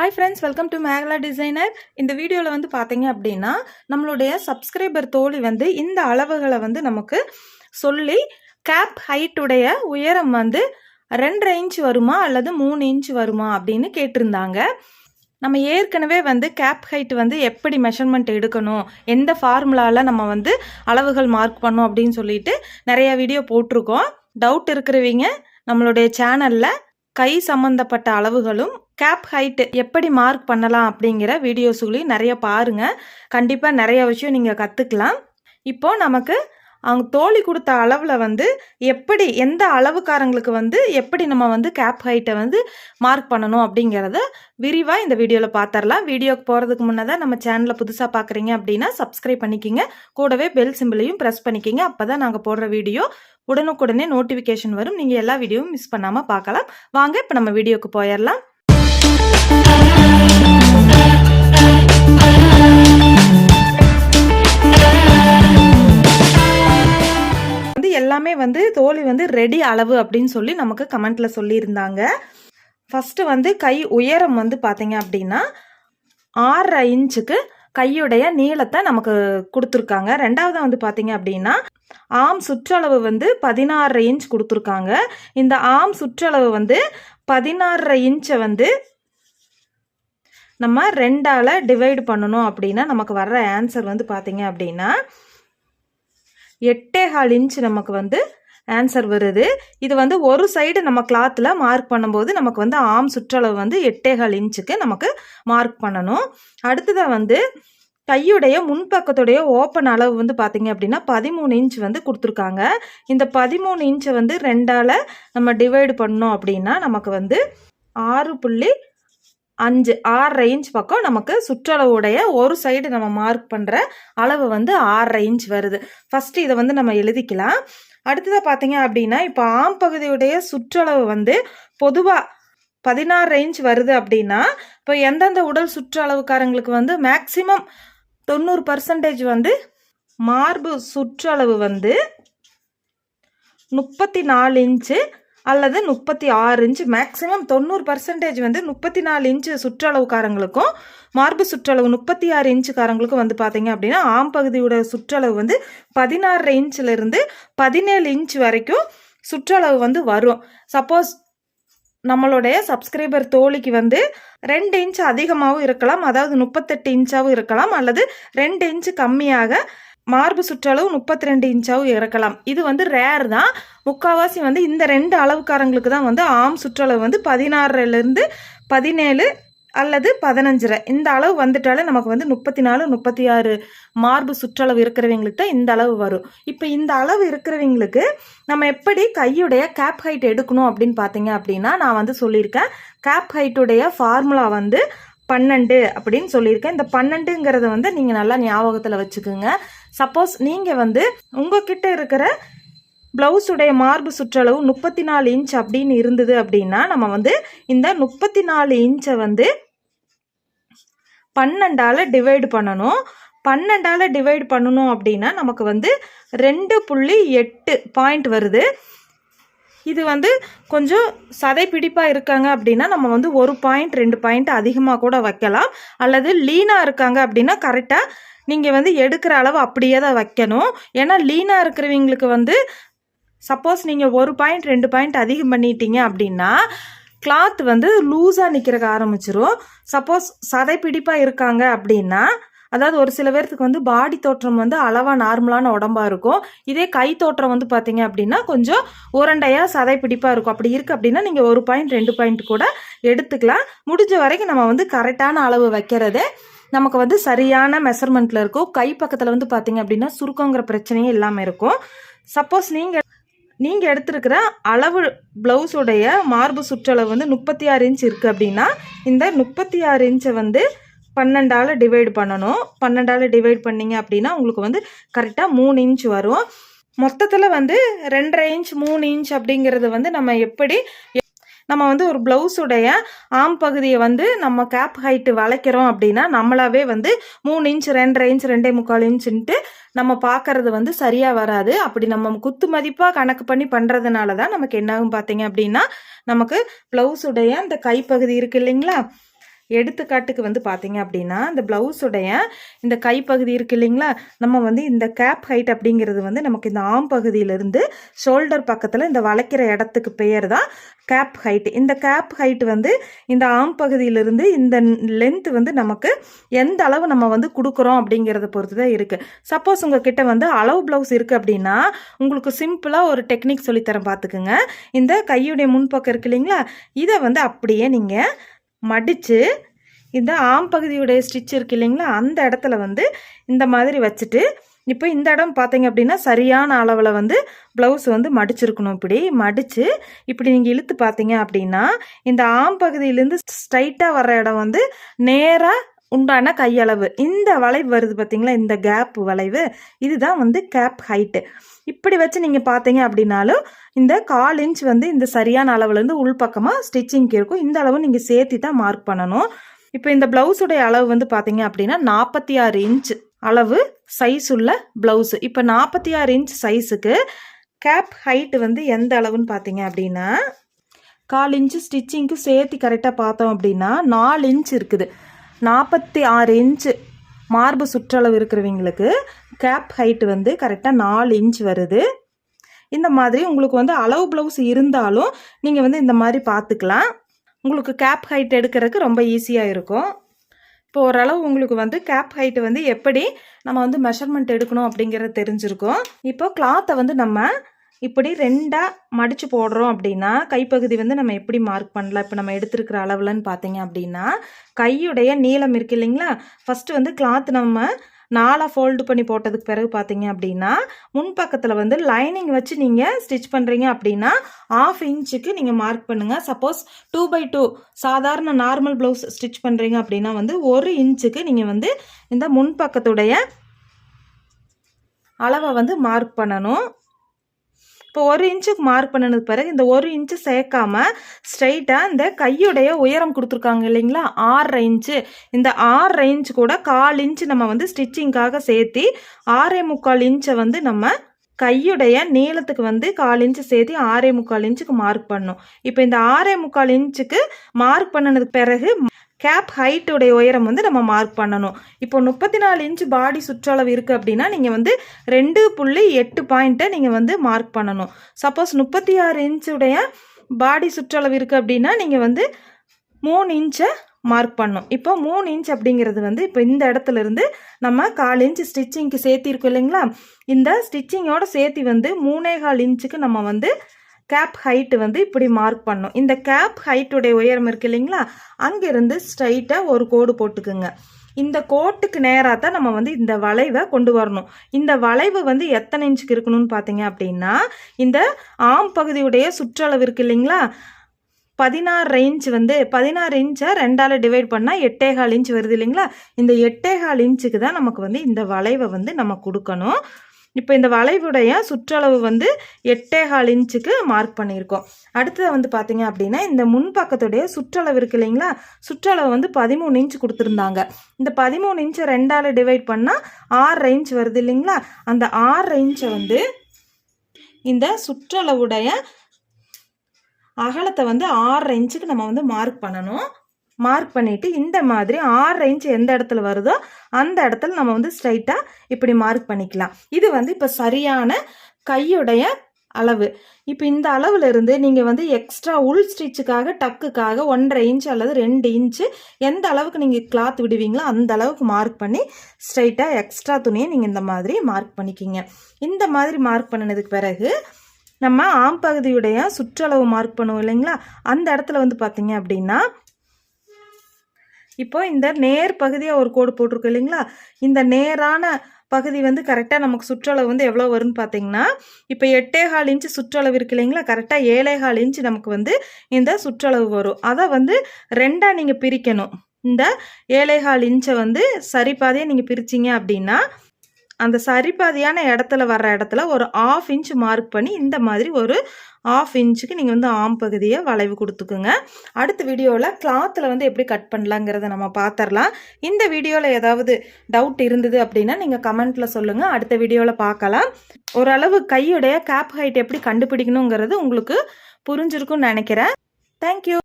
Hi friends welcome to Mekala designer இந்த வீடியோவில் வந்து பார்த்தீங்க அப்படின்னா நம்மளுடைய சப்ஸ்கிரைபர் தோழி வந்து இந்த அளவுகளை வந்து நமக்கு சொல்லி கேப் ஹைட்டுடைய உயரம் வந்து ரெண்டரை இன்ச் வருமா அல்லது மூணு இன்ச் வருமா அப்படின்னு கேட்டிருந்தாங்க. நம்ம ஏற்கனவே வந்து கேப் ஹைட் வந்து எப்படி மெஷர்மெண்ட் எடுக்கணும் எந்த ஃபார்முலாவில் நம்ம வந்து அளவுகள் மார்க் பண்ணோம் அப்படின்னு சொல்லிட்டு நிறைய வீடியோ போட்டிருக்கோம். டவுட் இருக்கிறவங்க நம்மளுடைய சேனலில் கை சம்மந்தப்பட்ட அளவுகளும் கேப் ஹைட்டு எப்படி மார்க் பண்ணலாம் அப்படிங்கிற வீடியோஸுகளையும் நிறைய பாருங்கள் கண்டிப்பாக நிறைய விஷயம் நீங்கள் கற்றுக்கலாம் இப்போது நமக்கு அவங்க தோழி கொடுத்த அளவில் வந்து எப்படி எந்த அளவுக்காரங்களுக்கு வந்து எப்படி நம்ம வந்து கேப் ஹைட்டை வந்து மார்க் பண்ணணும் அப்படிங்கிறத விரிவாக இந்த வீடியோவில் பார்த்துடலாம் வீடியோக்கு போகிறதுக்கு முன்னதாக நம்ம சேனலை புதுசாக பார்க்குறீங்க அப்படின்னா சப்ஸ்கிரைப் பண்ணிக்கிங்க. கூடவே பெல் சிம்பிளையும் ப்ரெஸ் பண்ணிக்கிங்க. அப்போ தான் நாங்கள் போடுற வீடியோ உடனுக்குடனே நோட்டிஃபிகேஷன் வரும். நீங்கள் எல்லா வீடியோவும் மிஸ் பண்ணாமல் பார்க்கலாம் வாங்க இப்போ நம்ம வீடியோக்கு போயிடலாம் எல்லாமே வந்து தோழி வந்து ரெடி அளவு அப்படின்னு சொல்லி நமக்கு கமெண்ட்ல சொல்லியிருந்தாங்க. ஃபஸ்ட்டு வந்து கை உயரம் வந்து பார்த்தீங்க அப்படின்னா ஆறரை இன்ச்சுக்கு கையுடைய நீளத்தை நமக்கு கொடுத்துருக்காங்க. ரெண்டாவது வந்து பார்த்தீங்க அப்படின்னா ஆம் சுற்றளவு வந்து பதினாறரை இன்ச் கொடுத்துருக்காங்க. இந்த ஆம் சுற்றளவு வந்து பதினாறரை இன்ச்சை வந்து நம்ம ரெண்டால் டிவைடு பண்ணணும் அப்படின்னா நமக்கு வர்ற ஆன்சர் வந்து பார்த்தீங்க அப்படின்னா எட்டேகால் இன்ச் நமக்கு வந்து ஆன்சர் வருது. இது வந்து ஒரு சைடு நம்ம கிளாத்தில் மார்க் பண்ணும்போது நமக்கு வந்து ஆம் சுற்றளவு வந்து எட்டேகால் இன்ச்சுக்கு நமக்கு மார்க் பண்ணணும். அடுத்ததாக வந்து கையுடைய முன்பக்கத்துடைய ஓப்பன் அளவு வந்து பார்த்தீங்க அப்படின்னா பதிமூணு இன்ச் வந்து கொடுத்துருக்காங்க. இந்த பதிமூணு இன்ச்சை வந்து ரெண்டால் நம்ம டிவைடு பண்ணோம் அப்படின்னா நமக்கு வந்து ஆறு புள்ளி அஞ்சு ஆறரை இன்ச் பக்கம் நமக்கு சுற்றளவுடைய ஒரு சைடு நம்ம மார்க் பண்ணுற அளவு வந்து ஆறரை இன்ச் வருது. ஃபஸ்ட்டு இதை வந்து நம்ம எழுதிக்கலாம். அடுத்ததாக பார்த்தீங்க அப்படின்னா இப்போ ஆம் பகுதியுடைய சுற்றளவு வந்து பொதுவாக பதினாறு ரேஞ்ச் வருது அப்படின்னா இப்போ எந்தெந்த உடல் சுற்றளவுக்காரங்களுக்கு வந்து மேக்சிமம் தொண்ணூறு பர்சன்டேஜ் வந்து மார்பு சுற்றளவு வந்து முப்பத்தி நாலு இன்ச்சு அல்லது முப்பத்தி ஆறு இன்ச்சு மேக்ஸிமம் தொண்ணூறு பர்சன்டேஜ் வந்து முப்பத்தி நாலு இன்ச்சு சுற்றளவுக்காரங்களுக்கும் மார்பு சுற்றளவு முப்பத்தி ஆறு இன்ச்சுக்காரங்களுக்கும் வந்து பார்த்தீங்க அப்படின்னா ஆம் பகுதியோட சுற்றளவு வந்து பதினாறு இன்ச்சிலிருந்து பதினேழு இன்ச் வரைக்கும் சுற்றளவு வந்து வரும். சப்போஸ் நம்மளுடைய சப்ஸ்கிரைபர் தோழிக்கு வந்து ரெண்டு இன்ச் அதிகமாகவும் இருக்கலாம் அதாவது முப்பத்தெட்டு இன்ச்சாகவும் இருக்கலாம் அல்லது ரெண்டு இன்ச்சு கம்மியாக மார்பு சுற்றளவு முப்பத்தி ரெண்டு இன்ச்சாகவும் இறக்கலாம். இது வந்து ரேர் தான். முக்கால்வாசி வந்து இந்த ரெண்டு அளவுக்காரங்களுக்கு தான் வந்து ஆம் சுற்றளவு வந்து பதினாறுலேருந்து பதினேழு அல்லது பதினஞ்சரை இந்த அளவு வந்துட்டாலே நமக்கு வந்து முப்பத்தி நாலு முப்பத்தி ஆறு மார்பு சுற்றளவு இருக்கிறவங்களுக்கு தான் இந்த அளவு வரும். இப்போ இந்த அளவு இருக்கிறவங்களுக்கு நம்ம எப்படி கையுடைய கேப் ஹைட் எடுக்கணும் அப்படின்னு பார்த்தீங்க அப்படின்னா நான் வந்து சொல்லியிருக்கேன். கேப் ஹைட்டுடைய ஃபார்முலா வந்து பன்னெண்டு அப்படின்னு சொல்லியிருக்கேன். இந்த பன்னெண்டுங்கிறத வந்து நீங்கள் நல்லா ஞாபகத்தில் வச்சுக்கோங்க. சப்போஸ் நீங்கள் வந்து உங்ககிட்ட இருக்கிற ப்ளவுஸுடைய மார்பு சுற்றளவு முப்பத்தி நாலு இன்ச் அப்படின்னு இருந்தது அப்படின்னா நம்ம வந்து இந்த முப்பத்தி நாலு இன்ச்சை வந்து பன்னெண்டால் டிவைடு பண்ணணும். பன்னெண்டால் டிவைடு பண்ணணும் அப்படின்னா நமக்கு வந்து ரெண்டு புள்ளி எட்டு பாயிண்ட் வருது. இது வந்து கொஞ்சம் சதை பிடிப்பாக இருக்காங்க அப்படின்னா நம்ம வந்து ஒரு பாயிண்ட் ரெண்டு பாயிண்ட் அதிகமாக கூட வைக்கலாம். அல்லது லீனாக இருக்காங்க அப்படின்னா கரெக்டாக நீங்கள் வந்து எடுக்கிற அளவு அப்படியே தான் வைக்கணும். ஏன்னா லீனாக இருக்கிறவங்களுக்கு வந்து சப்போஸ் நீங்கள் ஒரு பாயிண்ட் ரெண்டு பாயிண்ட் அதிகம் பண்ணிட்டீங்க அப்படின்னா கிளாத் வந்து லூஸாக நிற்கிறக்க ஆரம்பிச்சிரும். சப்போஸ் சதை பிடிப்பாக இருக்காங்க அப்படின்னா அதாவது ஒரு சில பேர்த்துக்கு வந்து பாடி தோற்றம் வந்து அளவாக நார்மலான உடம்பா இருக்கும். இதே கை தோற்றம் வந்து பார்த்தீங்க அப்படின்னா கொஞ்சம் உரண்டையாக சதை பிடிப்பாக இருக்கும். அப்படி இருக்குது அப்படின்னா நீங்கள் ஒரு பாயிண்ட் ரெண்டு பாயிண்ட் கூட எடுத்துக்கலாம். முடிஞ்ச வரைக்கும் நம்ம வந்து கரெக்டான அளவு வைக்கிறதே நமக்கு வந்து சரியான மெஷர்மெண்ட்டில் இருக்கும். கை பக்கத்தில் வந்து பார்த்தீங்க அப்படின்னா சுருக்கங்கிற பிரச்சனையும் இல்லாமல் இருக்கும். சப்போஸ் நீங்கள் நீங்கள் எடுத்திருக்கிற அளவு ப்ளவுஸுடைய மார்பு சுற்றளவு வந்து முப்பத்தி ஆறு இன்ச் இருக்குது அப்படின்னா இந்த முப்பத்தி ஆறு இன்ச்சை வந்து பன்னெண்டால் டிவைட் பண்ணணும். பன்னெண்டால் டிவைட் பண்ணீங்க அப்படின்னா உங்களுக்கு வந்து கரெக்டாக மூணு இன்ச் வரும். மொத்தத்தில் வந்து ரெண்டரை இன்ச் மூணு இன்ச் அப்படிங்கிறது வந்து நம்ம எப்படி நம்ம வந்து ஒரு ப்ளவுஸுடைய ஆம் பகுதியை வந்து நம்ம கேப் ஹைட்டு வளைக்கிறோம் அப்படின்னா நம்மளாவே வந்து மூணு இன்ச் ரெண்டரை இன்ச் ரெண்டே முக்கால் இன்ச்சுன்ட்டு நம்ம பார்க்கறது வந்து சரியாக வராது. அப்படி நம்ம குத்து மதிப்பாக கணக்கு பண்ணி பண்ணுறதுனால தான் நமக்கு என்னாகும் பார்த்தீங்க அப்படின்னா நமக்கு ப்ளவுஸுடைய அந்த கைப்பகுதி இருக்கு இல்லைங்களா? எடுத்துக்காட்டுக்கு வந்து பார்த்தீங்க அப்படின்னா இந்த ப்ளவுஸுடைய இந்த கைப்பகுதி இருக்கு இல்லைங்களா? நம்ம வந்து இந்த கேப் ஹைட் அப்படிங்கிறது வந்து நமக்கு இந்த ஆம் பகுதியிலிருந்து ஷோல்டர் பக்கத்தில் இந்த வளைக்கிற இடத்துக்கு பெயர் தான் கேப் ஹைட் இந்த கேப் ஹைட் வந்து இந்த ஆம் பகுதியிலிருந்து இந்த லென்த் வந்து நமக்கு எந்த அளவு நம்ம வந்து கொடுக்குறோம் அப்படிங்கிறத பொறுத்து தான் இருக்குது சப்போஸ் உங்ககிட்ட வந்து அளவு ப்ளவுஸ் இருக்குது அப்படின்னா உங்களுக்கு சிம்பிளாக ஒரு டெக்னிக் சொல்லித்தரேன் பார்த்துக்குங்க இந்த கையுடைய முன்பக்கம் இருக்கு இல்லைங்களா? இதை வந்து அப்படியே நீங்கள் மடித்து இந்த ஆம் பகுதியுடைய ஸ்டிச் இருக்கு இல்லைங்களா? அந்த இடத்துல வந்து இந்த மாதிரி வச்சுட்டு இப்போ இந்த இடம் பார்த்தீங்க அப்படின்னா சரியான அளவில் வந்து ப்ளவுஸ் வந்து மடிச்சிருக்கணும் இப்படி. மடித்து இப்படி நீங்கள் இழுத்து பார்த்தீங்க அப்படின்னா இந்த ஆம் பகுதியிலேருந்து ஸ்ட்ரைட்டாக வர்ற இடம் வந்து நேராக உண்டான கையளவு. இந்த வளைவு வருது பார்த்தீங்களா இந்த கேப் வளைவு. இதுதான் வந்து கேப் ஹைட்டு இப்படி வச்சு நீங்கள் பார்த்தீங்க அப்படின்னாலும் இந்த கால் இன்ச் வந்து இந்த சரியான அளவுலேருந்து உள்பக்கமாக ஸ்டிச்சிங்க்கு இருக்கும். இந்த அளவு நீங்கள் சேர்த்து தான் மார்க் பண்ணணும். இப்போ இந்த ப்ளவுஸுடைய அளவு வந்து பார்த்தீங்க அப்படின்னா நாற்பத்தி ஆறு இன்ச் அளவு சைஸ் உள்ள ப்ளவுஸு இப்போ நாற்பத்தி ஆறு இன்ச் சைஸுக்கு கேப் ஹைட்டு வந்து எந்த அளவுன்னு பார்த்தீங்க அப்படின்னா கால் இன்ச்சு ஸ்டிச்சிங்க்கு சேர்த்து கரெக்டாக பார்த்தோம் அப்படின்னா நாலு இன்ச் இருக்குது. நாற்பத்தி ஆறு இன்ச்சு மார்பு சுற்றளவு இருக்கிறவங்களுக்கு கேப் ஹைட்டு வந்து கரெக்டாக நாலு இன்ச் வருது. இந்த மாதிரி உங்களுக்கு வந்து அளவு ப்ளவுஸ் இருந்தாலும் நீங்கள் வந்து இந்த மாதிரி பார்த்துக்கலாம். உங்களுக்கு கேப் ஹைட் எடுக்கிறதுக்கு ரொம்ப ஈஸியாக இருக்கும். இப்போ ஓரளவு உங்களுக்கு வந்து கேப் ஹைட்டு வந்து எப்படி நம்ம வந்து மெஷர்மெண்ட் எடுக்கணும் அப்படிங்கிறது தெரிஞ்சிருக்கும். இப்போ கிளாத்தை வந்து நம்ம இப்படி ரெண்டாக மடித்து போடுறோம் அப்படின்னா கைப்பகுதி வந்து நம்ம எப்படி மார்க் பண்ணலாம்? இப்போ நம்ம எடுத்துருக்கிற அளவுலன்னு பார்த்தீங்க அப்படின்னா கையுடைய நீளம் இருக்கு இல்லைங்களா? ஃபஸ்ட்டு வந்து கிளாத் நம்ம நாலாக ஃபோல்டு பண்ணி போட்டதுக்கு பிறகு பார்த்தீங்க அப்படின்னா முன்பக்கத்தில் வந்து லைனிங் வச்சு நீங்கள் ஸ்டிச் பண்ணுறீங்க அப்படின்னா ஆஃப் இன்ச்சுக்கு நீங்கள் மார்க் பண்ணுங்கள் சப்போஸ் டூ பை டூ சாதாரண நார்மல் ப்ளவுஸ் ஸ்டிச் பண்ணுறீங்க அப்படின்னா வந்து ஒரு இன்ச்சுக்கு நீங்கள் வந்து இந்த முன்பக்கத்துடைய அளவை வந்து மார்க் பண்ணணும். இப்போ ஒரு இன்ச்சுக்கு மார்க் பண்ணதுக்கு பிறகு இந்த ஒரு இன்ச்சு சேர்க்காம ஸ்ட்ரைட்டாக இந்த கையுடைய உயரம் கொடுத்துருக்காங்க இல்லைங்களா? ஆறரை இன்ச்சு இந்த ஆறரை இன்ச்சு கூட கால் இன்ச்சு நம்ம வந்து ஸ்டிச்சிங்காக சேர்த்தி ஆறே முக்கால் இன்ச்சை வந்து நம்ம கையுடைய நீளத்துக்கு வந்து கால் இன்ச்சு சேர்த்து ஆறே முக்கால் இன்ச்சுக்கு மார்க் பண்ணும். இப்போ இந்த ஆறே முக்கால் இன்ச்சுக்கு மார்க் பண்ணினதுக்கு பிறகு கேப் ஹைட்டுடைய உயரம் வந்து நம்ம மார்க் பண்ணணும். இப்போ முப்பத்தி நாலு இன்ச் பாடி சுற்றளவு இருக்குது அப்படின்னா நீங்கள் வந்து ரெண்டு புள்ளி எட்டு பாயிண்ட்டை நீங்கள் வந்து மார்க் பண்ணணும். சப்போஸ் முப்பத்தி ஆறு இன்ச்சுடைய பாடி சுற்றளவு இருக்குது அப்படின்னா நீங்கள் வந்து மூணு இன்ச்சை மார்க் பண்ணும். இப்போ மூணு இன்ச் அப்படிங்கிறது வந்து இப்போ இந்த இடத்துல இருந்து நம்ம கால் இன்ச் ஸ்டிச்சிங்க்கு சேர்த்திருக்கோம் இல்லைங்களா? இந்த ஸ்டிச்சிங்கோட சேர்த்தி வந்து மூணே கால் இன்ச்சுக்கு நம்ம வந்து கேப் ஹைட்டு வந்து இப்படி மார்க் பண்ணும். இந்த கேப் ஹைட்டுடைய உயரம் இருக்கு இல்லைங்களா? அங்கேருந்து ஸ்ட்ரைட்டாக ஒரு கோடு போட்டுக்குங்க. இந்த கோட்டுக்கு நேராக தான் நம்ம வந்து இந்த வளைவை கொண்டு வரணும். இந்த வளைவு வந்து எத்தனை இன்ச்சுக்கு இருக்கணும்னு பார்த்தீங்க அப்படின்னா இந்த ஆம் பகுதியுடைய சுற்றளவு இருக்கு இல்லைங்களா? பதினாறு இன்ச் வந்து பதினாறு இன்ச்சை ரெண்டால் டிவைட் பண்ணால் எட்டேகால் இன்ச் வருது இல்லைங்களா? இந்த எட்டேகால் இன்ச்சுக்கு தான் நமக்கு வந்து இந்த வளைவை வந்து நம்ம கொடுக்கணும். இப்போ இந்த வளைவுடைய சுற்றளவு வந்து எட்டேகால் இன்ச்சுக்கு மார்க் பண்ணியிருக்கோம். அடுத்தது வந்து பார்த்தீங்க அப்படின்னா இந்த முன்பக்கத்துடைய சுற்றளவு இருக்கு இல்லைங்களா? சுற்றளவு வந்து பதிமூணு இன்ச் கொடுத்துருந்தாங்க. இந்த பதிமூணு இன்ச்சை ரெண்டால் டிவைட் பண்ணால் ஆறு இன்ச் வருது இல்லைங்களா? அந்த ஆறு இன்ச்சை வந்து இந்த சுற்றளவுடைய அகலத்தை வந்து ஆறரை இன்ச்சுக்கு நம்ம வந்து மார்க் பண்ணணும். மார்க் பண்ணிவிட்டு இந்த மாதிரி ஆறு இன்ச் எந்த இடத்துல வருதோ அந்த இடத்துல நம்ம வந்து ஸ்ட்ரைட்டாக இப்படி மார்க் பண்ணிக்கலாம். இது வந்து இப்போ சரியான கையுடைய அளவு. இப்போ இந்த அளவில் இருந்து நீங்கள் வந்து எக்ஸ்ட்ரா உள் ஸ்டிச்சுக்காக டக்குக்காக ஒன்றரை இன்ச் அல்லது ரெண்டு இன்ச்சு எந்த அளவுக்கு நீங்கள் கிளாத் விடுவீங்களோ அந்த அளவுக்கு மார்க் பண்ணி ஸ்ட்ரைட்டாக எக்ஸ்ட்ரா துணியை நீங்கள் இந்த மாதிரி மார்க் பண்ணிக்கிங்க. இந்த மாதிரி மார்க் பண்ணினதுக்கு பிறகு நம்ம ஆம் பகுதியுடைய சுற்றளவு மார்க் பண்ணுவோம் இல்லைங்களா? அந்த இடத்துல வந்து பார்த்தீங்க அப்படின்னா இப்போ இந்த நேர் பகுதியாக ஒரு கோடு போட்டிருக்கு இல்லைங்களா? இந்த நேரான பகுதி வந்து கரெக்டாக நமக்கு சுற்றளவு வந்து எவ்வளோ வரும்னு பார்த்தீங்கன்னா இப்போ எட்டேகால் இன்ச்சு சுற்றளவு இருக்கு இல்லைங்களா? கரெக்டாக ஏழேகால் இன்ச்சு நமக்கு வந்து இந்த சுற்றளவு வரும். அதை வந்து ரெண்டாக நீங்கள் பிரிக்கணும். இந்த ஏழேகால் இன்ச்சை வந்து சரிபாதையை நீங்கள் பிரிச்சிங்க அப்படின்னா அந்த சரிபாதியான இடத்துல வர்ற இடத்துல ஒரு ஆஃப் இன்ச் மார்க் பண்ணி இந்த மாதிரி ஒரு ஆஃப் இன்ச்சுக்கு நீங்கள் வந்து ஆம் பகுதியை வளைவு கொடுத்துக்குங்க. அடுத்த வீடியோவில் கிளாத்தில் வந்து எப்படி கட் பண்ணலாங்கிறத நம்ம பார்த்துடலாம் இந்த வீடியோவில் ஏதாவது டவுட் இருந்தது அப்படின்னா நீங்கள் கமெண்ட்டில் சொல்லுங்கள் அடுத்த வீடியோவில் பார்க்கலாம் ஓரளவு கையுடைய கேப் ஹைட் எப்படி கண்டுபிடிக்கணுங்கிறது உங்களுக்கு புரிஞ்சிருக்கும்னு நினைக்கிறேன். தேங்க்யூ